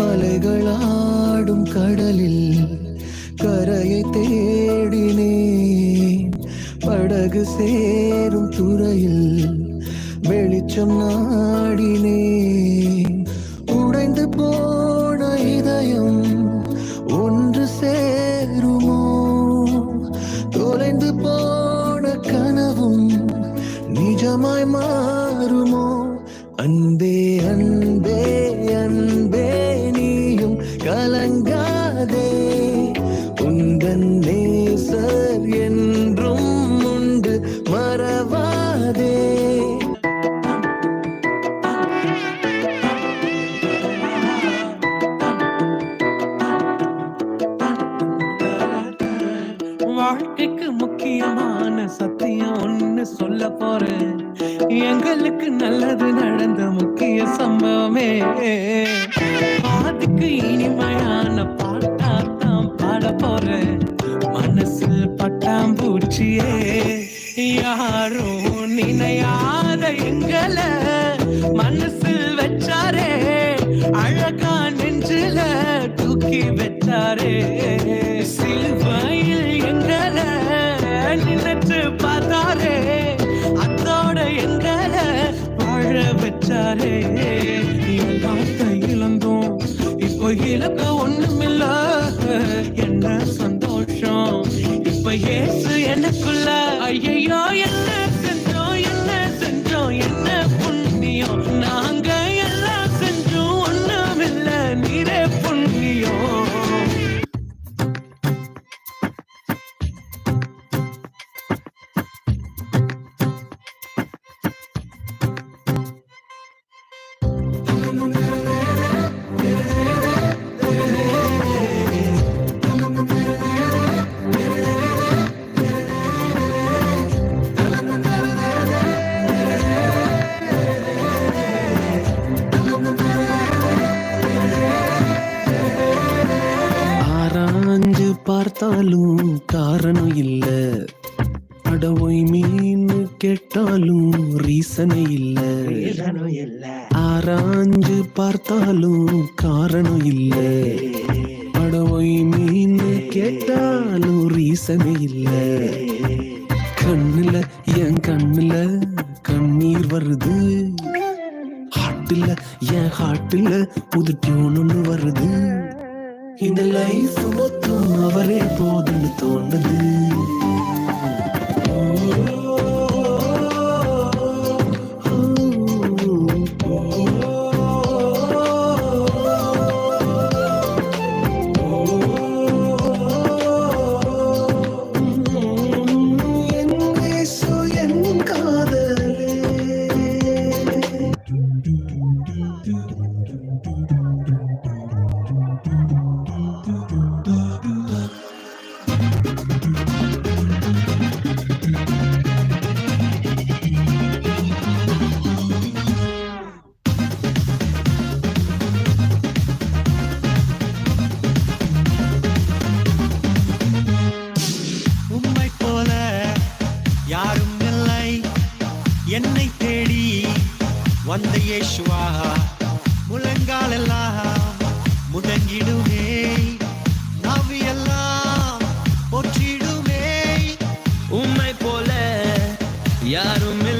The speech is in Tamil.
அலைகளாடும் கடலில் கரையை தேடினேன் படகு சேரும் துறையில் வெளிச்சம் நாடினேன் உடைந்து போன இதயம் ஒன்று சேருமோ? தொலைந்து போன கனவும் நிஜமாய் மாறுமோ? அன்பே வாழ்க்கைக்கு முக்கியமான சத்தியம் ஒண்ணு சொல்ல போறேன். எங்களுக்கு நல்லது நடந்த முக்கிய சம்பவமே. பாதிக்கு இனிமையான பாட்டாத்தான் பாட போறேன். மனசில் பட்டாம்பூச்சியே யாரும் நினையாத எங்களை மனசில் வச்சாரே. அழகா நெஞ்சில தூக்கி வச்சாரே. வச்சாரே. எல்லாத்த இழந்தோம். இப்போ இழக்க ஒண்ணுமில்ல. என்ன சந்தோஷம். இப்ப ஏசு எனக்குள்ள. ஐயோ என்ன? பார்த்தாலும் காரணம் இல்ல. அடவை மீன் கேட்டாலும் ரீசனை இல்ல. ஆராய்ஞ்சு பார்த்தாலும் காரணம் இல்ல. அடவை மீன் கேட்டாலும் ரீசனை இல்ல. கண்ணுல என் கண்ணுல கண்ணீர் வருது. ஹாட்டுல என் ஹாட்டுல புது டியூன் ஒண்ணு வருது. இந்த லைஃப் மொத்தம் அவரே போதுன்னு தோணுது. வந்த இயேசுவா முழங்காலெல்லாம் முடங்கிடுமே. நாவி எல்லாம் போற்றிடுமே. உம்மை போல யாருமே